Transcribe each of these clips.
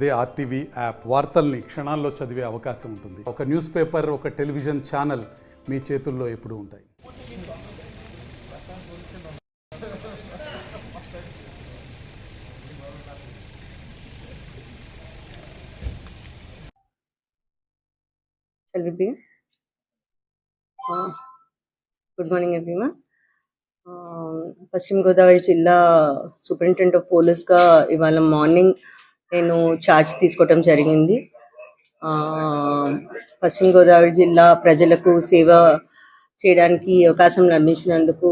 అదే RTV app వార్తల్ని క్షణాల్లో చదివే అవకాశం ఉంటుంది. ఒక న్యూస్ పేపర్ ఒక టెలివిజన్ ఛానల్ మీ చేతుల్లో ఎప్పుడూ ఉంటాయి. Good morning begin? Paschima Godavari జిల్లా సూపరింటెండెంట్ ఆఫ్ పోలీస్గా ఇవాళ మార్నింగ్ నేను ఛార్జ్ తీసుకోవటం జరిగింది. పశ్చిమ గోదావరి జిల్లా ప్రజలకు సేవ చేయడానికి అవకాశం లభించినందుకు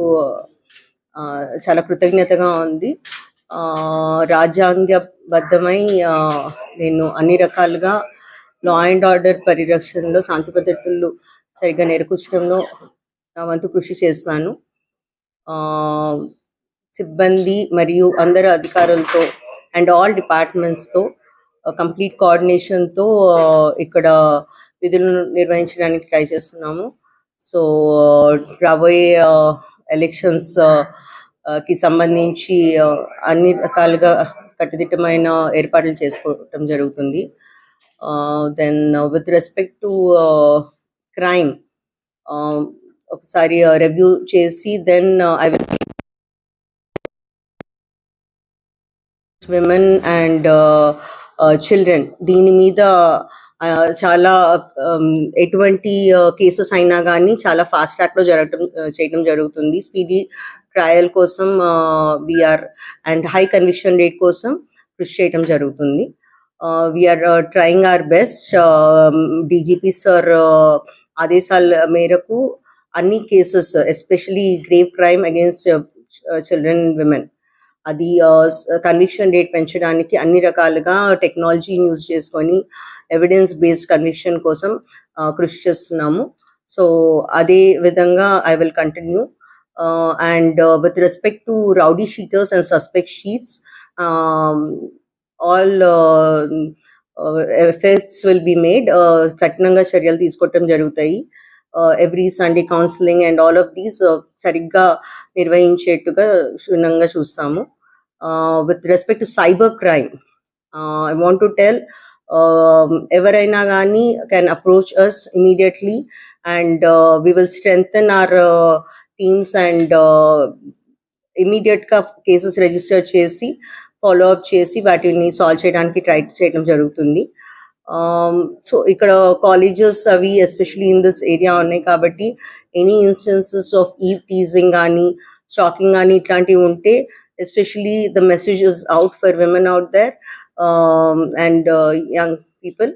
చాలా కృతజ్ఞతగా ఉంది. రాజ్యాంగబద్ధమై నేను అన్ని రకాలుగా లా అండ్ ఆర్డర్ పరిరక్షణలో శాంతి భద్రతలు సరిగ్గా నెరకూర్చడంలో నా వంతు కృషి చేస్తాను. సిబ్బంది మరియు అందరు అధికారులతో అండ్ ఆల్ డిపార్ట్మెంట్స్తో కంప్లీట్ కోఆర్డినేషన్తో ఇక్కడ విధులు నిర్వహించడానికి ట్రై చేస్తున్నాము. సో రాబోయే ఎలక్షన్స్కి సంబంధించి అన్ని రకాలుగా కట్టుదిట్టమైన ఏర్పాట్లు చేసుకోవటం జరుగుతుంది. Then with respect to crime ఒకసారి రివ్యూ చేసి then I will women and children దీని మీద చాలా um, ఎటువంటి uh, కేసెస్ అయినా కానీ చాలా ఫాస్ట్ ట్రాక్లో జరగటం uh, చేయడం జరుగుతుంది. స్పీడీ ట్రయల్ కోసం we're and high conviction rate కోసం కృషి చేయడం జరుగుతుంది. We're trying our best DGP sir ఆదేశాల మేరకు అన్ని cases especially grave crime against children women అది కన్విక్షన్ రేట్ పెంచడానికి అన్ని రకాలుగా టెక్నాలజీని యూజ్ చేసుకొని ఎవిడెన్స్ బేస్డ్ కన్విక్షన్ కోసం కృషి చేస్తున్నాము. సో అదే విధంగా I will continue and with respect to rowdy sheeters and suspect sheets all effects will be made కఠినంగా చర్యలు తీసుకోవటం జరుగుతాయి. Every Sunday counselling and all of these సరిగ్గా నిర్వహించేట్టుగా క్షుణ్ణంగా చూస్తాము. With respect to cyber crime I want to tell ఎవరైనా కానీ can approach us immediately and we will strengthen our teams and ఇమీడియట్గా కేసెస్ రిజిస్టర్ చేసి ఫాలో అప్ చేసి వాటిని సాల్వ్ చేయడానికి ట్రై చేయడం జరుగుతుంది. సో ఇక్కడ కాలేజెస్ అవి ఎస్పెషలీ ఇన్ దిస్ ఏరియా ఉన్నాయి కాబట్టి any instances of eve teasing కానీ స్టాకింగ్ కానీ ఇట్లాంటివి ఉంటే especially the message is out for women out there and young people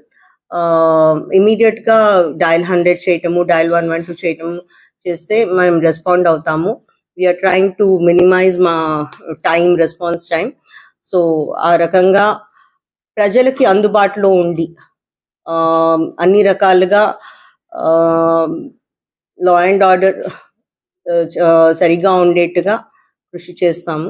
ఇమీడియట్గా డయల్ హండ్రెడ్ చేయటము డయల్ వన్ వన్ టూ చేయటము చేస్తే మనం రెస్పాండ్ అవుతాము. వీఆర్ ట్రయింగ్ టు మినిమైజ్ మా టైం రెస్పాన్స్ టైం సో ఆ రకంగా ప్రజలకి అందుబాటులో ఉండి ఆ, అన్ని రకాలుగా లా అండ్ ఆర్డర్ సరిగా ఉండేట్టుగా కృషి చేస్తాము.